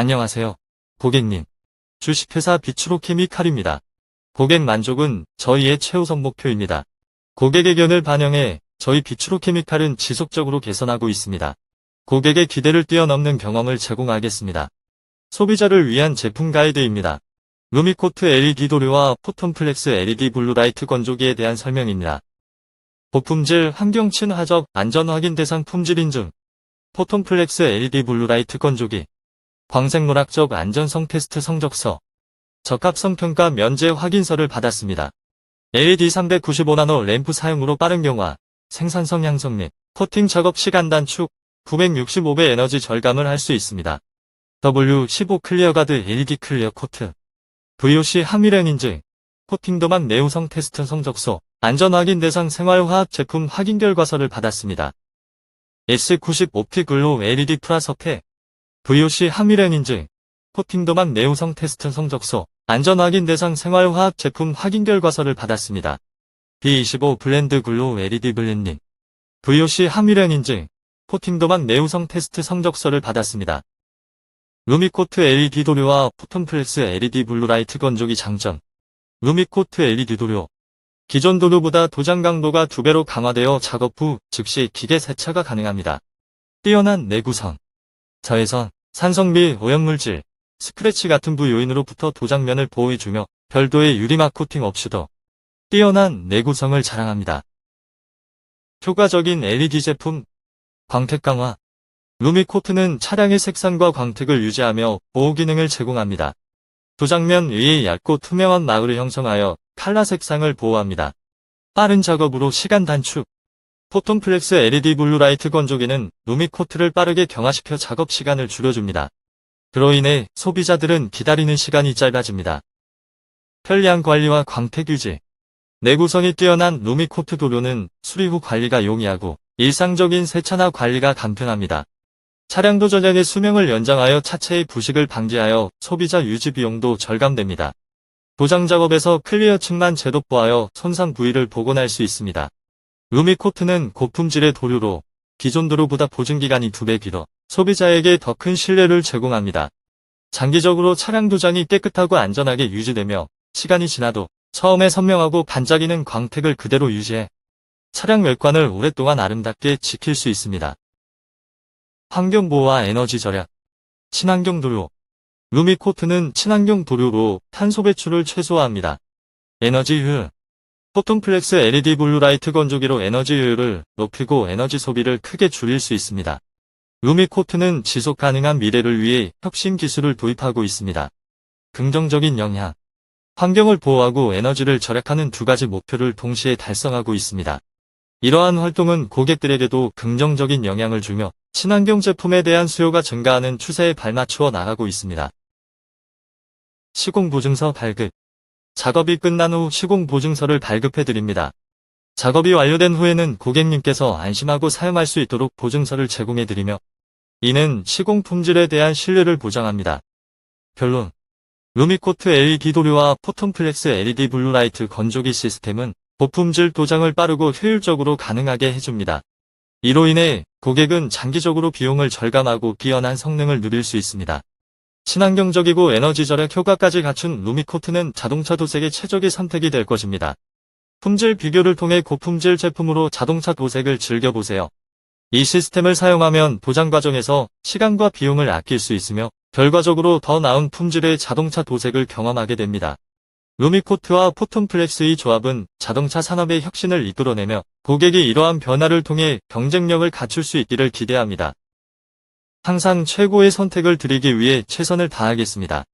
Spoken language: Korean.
안녕하세요. 고객님. 주식회사 비추로 케미칼입니다. 고객 만족은 저희의 최우선 목표입니다. 고객 의견을 반영해 저희 비추로 케미칼은 지속적으로 개선하고 있습니다. 고객의 기대를 뛰어넘는 경험을 제공하겠습니다. 소비자를 위한 제품 가이드입니다. 루미코트 LED 도료와 포톤플렉스 LED 블루라이트 건조기에 대한 설명입니다. 고품질, 환경 친화적, 안전 확인 대상 품질 인증, 포톤플렉스 LED 블루라이트 건조기, 광생노락적 안전성 테스트 성적서, 적합성 평가 면제 확인서를 받았습니다. LED 395나노 램프 사용으로 빠른 경화, 생산성 향상 및 코팅 작업 시간 단축, 965배 에너지 절감을 할 수 있습니다. W15 클리어 가드 LED 클리어 코트, VOC 함유량 인증, 코팅 도만 내우성 테스트 성적서, 안전 확인 대상 생활화학 제품 확인 결과서를 받았습니다. S95P 글로 LED 플라서페, VOC 함유량 인증, 코팅 도만 내우성 테스트 성적서, 안전 확인 대상 생활화학 제품 확인 결과서를 받았습니다. B25 블렌드 글로 LED 블렌딩, VOC 함유량 인증, 코팅 도만 내우성 테스트 성적서를 받았습니다. 루미코트 LED 도료와 포톤플렉스 LED 블루라이트 건조기 장점 루미코트 LED 도료 기존 도료보다 도장 강도가 2배로 강화되어 작업 후 즉시 기계 세차가 가능합니다. 뛰어난 내구성 저해선, 산성 및 오염물질, 스크래치 같은 부요인으로부터 도장면을 보호해주며 별도의 유리막 코팅 없이도 뛰어난 내구성을 자랑합니다. 효과적인 LED 제품 광택 강화 루미코트는 차량의 색상과 광택을 유지하며 보호 기능을 제공합니다. 도장면 위에 얇고 투명한 마을을 형성하여 칼라 색상을 보호합니다. 빠른 작업으로 시간 단축 포톤플렉스 LED 블루라이트 건조기는 루미 코트를 빠르게 경화시켜 작업 시간을 줄여줍니다. 그로 인해 소비자들은 기다리는 시간이 짧아집니다. 편리한 관리와 광택 유지 내구성이 뛰어난 루미 코트 도료는 수리 후 관리가 용이하고 일상적인 세차나 관리가 간편합니다. 차량 도 전량의 수명을 연장하여 차체의 부식을 방지하여 소비자 유지 비용도 절감됩니다. 도장 작업에서 클리어 층만 제독 보하여 손상 부위를 복원할 수 있습니다. 루미코트는 고품질의 도료로 기존 도료보다 보증기간이 2배 길어 소비자에게 더 큰 신뢰를 제공합니다. 장기적으로 차량 도장이 깨끗하고 안전하게 유지되며 시간이 지나도 처음에 선명하고 반짝이는 광택을 그대로 유지해 차량 외관을 오랫동안 아름답게 지킬 수 있습니다. 환경보호와 에너지 절약 친환경 도료 루미코트는 친환경 도료로 탄소 배출을 최소화합니다. 에너지 효율 포톤플렉스 LED 블루라이트 건조기로 에너지 효율을 높이고 에너지 소비를 크게 줄일 수 있습니다. 루미코트는 지속 가능한 미래를 위해 혁신 기술을 도입하고 있습니다. 긍정적인 영향 환경을 보호하고 에너지를 절약하는 두 가지 목표를 동시에 달성하고 있습니다. 이러한 활동은 고객들에게도 긍정적인 영향을 주며 친환경 제품에 대한 수요가 증가하는 추세에 발맞추어 나가고 있습니다. 시공보증서 발급 작업이 끝난 후 시공 보증서를 발급해 드립니다. 작업이 완료된 후에는 고객님께서 안심하고 사용할 수 있도록 보증서를 제공해 드리며 이는 시공 품질에 대한 신뢰를 보장합니다. 결론 루미코트 LED 도료와 포톤플렉스 LED 블루라이트 건조기 시스템은 고품질 도장을 빠르고 효율적으로 가능하게 해줍니다. 이로 인해 고객은 장기적으로 비용을 절감하고 뛰어난 성능을 누릴 수 있습니다. 친환경적이고 에너지 절약 효과까지 갖춘 루미코트는 자동차 도색의 최적의 선택이 될 것입니다. 품질 비교를 통해 고품질 제품으로 자동차 도색을 즐겨보세요. 이 시스템을 사용하면 도장 과정에서 시간과 비용을 아낄 수 있으며 결과적으로 더 나은 품질의 자동차 도색을 경험하게 됩니다. 루미코트와 포톤플렉스의 조합은 자동차 산업의 혁신을 이끌어내며 고객이 이러한 변화를 통해 경쟁력을 갖출 수 있기를 기대합니다. 항상 최고의 선택을 드리기 위해 최선을 다하겠습니다.